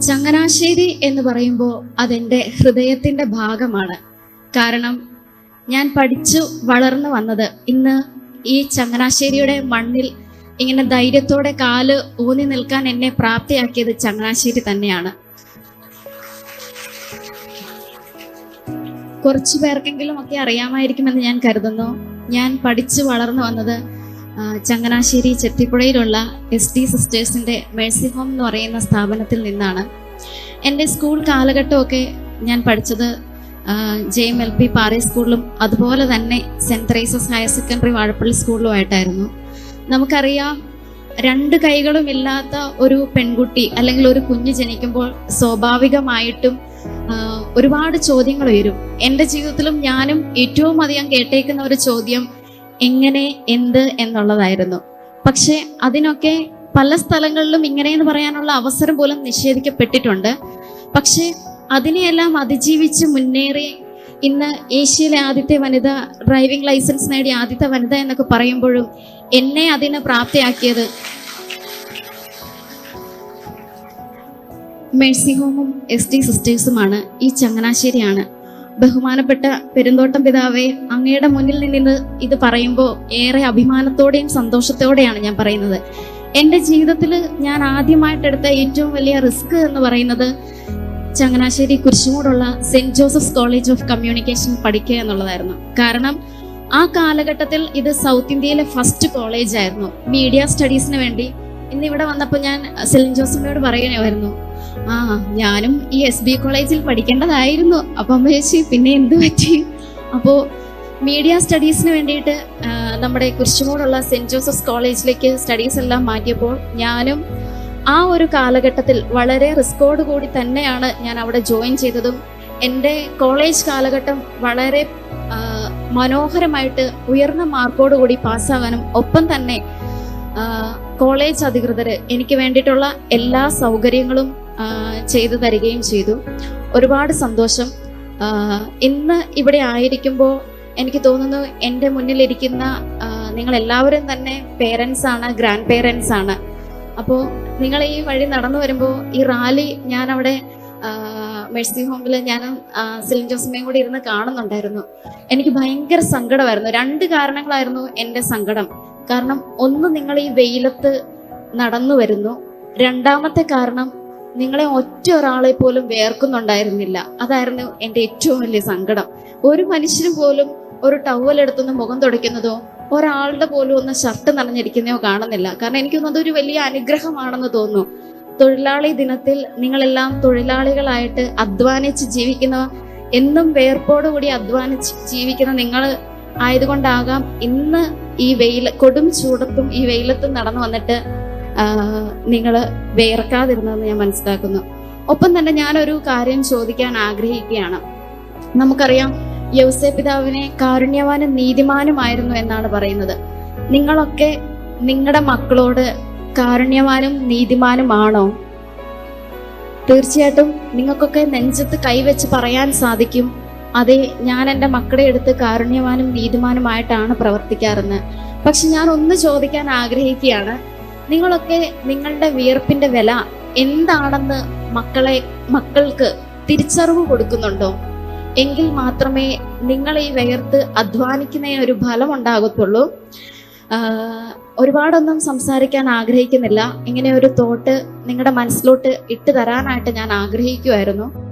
ചങ്ങനാശ്ശേരി എന്ന് പറയുമ്പോൾ അതെന്റെ ഹൃദയത്തിന്റെ ഭാഗമാണ്. കാരണം ഞാൻ പഠിച്ചു വളർന്നു വന്നത് ഇന്ന് ഈ ചങ്ങനാശ്ശേരിയുടെ മണ്ണിൽ ഇങ്ങനെ ധൈര്യത്തോടെ കാൽ ഊന്നി നിൽക്കാൻ എന്നെ പ്രാപ്തിയാക്കിയത് ചങ്ങനാശ്ശേരി തന്നെയാണ്. കുറച്ചു പേർക്കെങ്കിലും ഒക്കെ അറിയാമായിരിക്കുമെന്ന് ഞാൻ കരുതുന്നു. ഞാൻ പഠിച്ചു വളർന്നു വന്നത് ചങ്ങനാശ്ശേരി ചെത്തിപ്പുഴയിലുള്ള എസ് ഡി സിസ്റ്റേഴ്സിന്റെ മേഴ്സി ഹോം എന്ന് പറയുന്ന സ്ഥാപനത്തിൽ നിന്നാണ്. എന്റെ സ്കൂൾ കാലഘട്ടമൊക്കെ ഞാൻ പഠിച്ചത് J M L P Pare സ്കൂളിലും അതുപോലെ തന്നെ Saint Teresa's Higher Secondary Vazhappally സ്കൂളിലുമായിട്ടായിരുന്നു നമുക്കറിയാം രണ്ട് കൈകളും ഇല്ലാത്ത ഒരു പെൺകുട്ടി അല്ലെങ്കിൽ ഒരു കുഞ്ഞ് ജനിക്കുമ്പോൾ സ്വാഭാവികമായിട്ടും ഒരുപാട് ചോദ്യങ്ങൾ ഉയരും. എന്റെ ജീവിതത്തിലും ഞാനും ഏറ്റവും അധികം കേട്ടേക്കുന്ന ഒരു ചോദ്യം എങ്ങനെ എന്ത് എന്നുള്ളതായിരുന്നു. പക്ഷെ അതിനൊക്കെ പല സ്ഥലങ്ങളിലും ഇങ്ങനെയെന്ന് പറയാനുള്ള അവസരം പോലും നിഷേധിക്കപ്പെട്ടിട്ടുണ്ട്. പക്ഷെ അതിനെയെല്ലാം അതിജീവിച്ച് മുന്നേറി ഇന്ന് ഏഷ്യയിലെ ആദ്യത്തെ വനിത ഡ്രൈവിംഗ് ലൈസൻസ് നേടിയ ആദ്യത്തെ വനിത എന്നൊക്കെ പറയുമ്പോഴും എന്നെ അതിന് പ്രാപ്തിയാക്കിയത് മേഴ്സി ഹോമും എസ് ടി സിസ്റ്റേഴ്സുമാണ്. ഈ ചങ്ങനാശ്ശേരിയാണ്. ബഹുമാനപ്പെട്ട പെരുന്തോട്ടം പിതാവെ അങ്ങയുടെ മുന്നിൽ നിന്ന് ഇത് പറയുമ്പോൾ ഏറെ അഭിമാനത്തോടെയും സന്തോഷത്തോടെയാണ് ഞാൻ പറയുന്നത്. എന്റെ ജീവിതത്തിൽ ഞാൻ ആദ്യമായിട്ടെടുത്ത ഏറ്റവും വലിയ റിസ്ക് എന്ന് പറയുന്നത് Changanassery കുരിശുമൂടുള്ള Saint Joseph's College of Communication പഠിക്കുക എന്നുള്ളതായിരുന്നു. കാരണം ആ കാലഘട്ടത്തിൽ ഇത് സൗത്ത് ഇന്ത്യയിലെ ഫസ്റ്റ് കോളേജായിരുന്നു മീഡിയ സ്റ്റഡീസിന് വേണ്ടി ഇന്ന് ഇവിടെ വന്നപ്പോൾ ഞാൻ സെലിൻ ജോസഫിനോട് പറയണമായിരുന്നു ആ ഞാനും ഈ എസ് ബി കോളേജിൽ പഠിക്കേണ്ടതായിരുന്നു അപ്പം അമ്മ ചേച്ചി പിന്നെ എന്ത് പറ്റി? അപ്പോൾ മീഡിയ സ്റ്റഡീസിന് വേണ്ടിയിട്ട് നമ്മുടെ കുരിശുമൂടുള്ള സെന്റ് ജോസഫ്സ് കോളേജിലേക്ക് സ്റ്റഡീസ് എല്ലാം മാറ്റിയപ്പോൾ ഞാനും ആ ഒരു കാലഘട്ടത്തിൽ വളരെ റിസ്കോട് കൂടി തന്നെയാണ് ഞാൻ അവിടെ ജോയിൻ ചെയ്തതും. എന്റെ കോളേജ് കാലഘട്ടം വളരെ മനോഹരമായിട്ട് ഉയർന്ന മാർക്കോടുകൂടി പാസ്സാകാനും ഒപ്പം തന്നെ കോളേജ് അധികൃതർ എനിക്ക് വേണ്ടിയിട്ടുള്ള എല്ലാ സൗകര്യങ്ങളും ചെയ്തു തരികയും ചെയ്തു. ഒരുപാട് സന്തോഷം. ഇന്ന് ഇവിടെ ആയിരിക്കുമ്പോൾ എനിക്ക് തോന്നുന്നു എന്റെ മുന്നിലിരിക്കുന്ന നിങ്ങൾ എല്ലാവരും തന്നെ പേരൻസ് ആണ് ഗ്രാൻഡ് പേരൻസ് ആണ്. അപ്പോൾ നിങ്ങൾ ഈ വഴി നടന്നു വരുമ്പോൾ ഈ റാലി ഞാൻ അവിടെ മെഴ്സി ഹോമിൽ ഞാൻ സിലിൻ ജോസമ്മയും കൂടി ഇരുന്ന് കാണുന്നുണ്ടായിരുന്നു. എനിക്ക് ഭയങ്കര സങ്കടമായിരുന്നു. രണ്ട് കാരണങ്ങളായിരുന്നു എന്റെ സങ്കടം. കാരണം ഒന്ന് നിങ്ങൾ ഈ വെയിലത്ത് നടന്നു വരുന്നു. രണ്ടാമത്തെ കാരണം നിങ്ങളെ ഒറ്റ ഒരാളെ പോലും വേർക്കുന്നുണ്ടായിരുന്നില്ല. അതായിരുന്നു എന്റെ ഏറ്റവും വലിയ സങ്കടം. ഒരു മനുഷ്യന് പോലും ഒരു ടവൽ എടുത്തൊന്ന് മുഖം തുടയ്ക്കുന്നതോ ഒരാളുടെ പോലും ഒന്ന് ഷർട്ട് നനഞ്ഞിരിക്കുന്നതോ കാണുന്നില്ല. കാരണം എനിക്കൊന്നും അതൊരു വലിയ അനുഗ്രഹമാണെന്ന് തോന്നുന്നു. തൊഴിലാളി ദിനത്തിൽ നിങ്ങളെല്ലാം തൊഴിലാളികളായിട്ട് അധ്വാനിച്ച് ജീവിക്കുന്ന എന്നും വേർപ്പോടുകൂടി അധ്വാനിച്ച് ജീവിക്കുന്ന നിങ്ങൾ ആയതുകൊണ്ടാകാം ഇന്ന് ഈ വെയിൽ കൊടും ചൂടത്തും ഈ വെയിലത്തും നടന്നു വന്നിട്ട് നിങ്ങൾ വേർക്കാതിരുന്നതെന്ന് ഞാൻ മനസ്സിലാക്കുന്നു. ഒപ്പം തന്നെ ഞാനൊരു കാര്യം ചോദിക്കാൻ ആഗ്രഹിക്കുകയാണ്. നമുക്കറിയാം യൗസേ പിതാവിനെ കാരുണ്യവാനും നീതിമാനുമായിരുന്നു എന്നാണ് പറയുന്നത്. നിങ്ങളൊക്കെ നിങ്ങളുടെ മക്കളോട് കാരുണ്യവാനും നീതിമാനുമാണോ? തീർച്ചയായിട്ടും നിങ്ങൾക്കൊക്കെ നെഞ്ചത്ത് കൈവച്ച് പറയാൻ സാധിക്കും. അതെ ഞാൻ എന്റെ മക്കളെ എടുത്ത് കാരുണ്യവാനും നീതിമാനുമായിട്ടാണ് പ്രവർത്തിക്കാറെന്ന്. പക്ഷെ ഞാൻ ഒന്ന് ചോദിക്കാൻ ആഗ്രഹിക്കുകയാണ് നിങ്ങളൊക്കെ നിങ്ങളുടെ വിയർപ്പിന്റെ വില എന്താണെന്ന് മക്കളെ മക്കൾക്ക് തിരിച്ചറിവ് കൊടുക്കുന്നുണ്ടോ? എങ്കിൽ മാത്രമേ നിങ്ങൾ ഈ വിയർത്ത് അധ്വാനിക്കുന്നതിന് ഒരു ഫലം ഉണ്ടാകത്തുള്ളൂ. ഒരുപാടൊന്നും സംസാരിക്കാൻ ആഗ്രഹിക്കുന്നില്ല. ഇങ്ങനെ ഒരു തോട്ട് നിങ്ങളുടെ മനസ്സിലോട്ട് ഇട്ട് തരാനായിട്ട് ഞാൻ ആഗ്രഹിക്കുമായിരുന്നു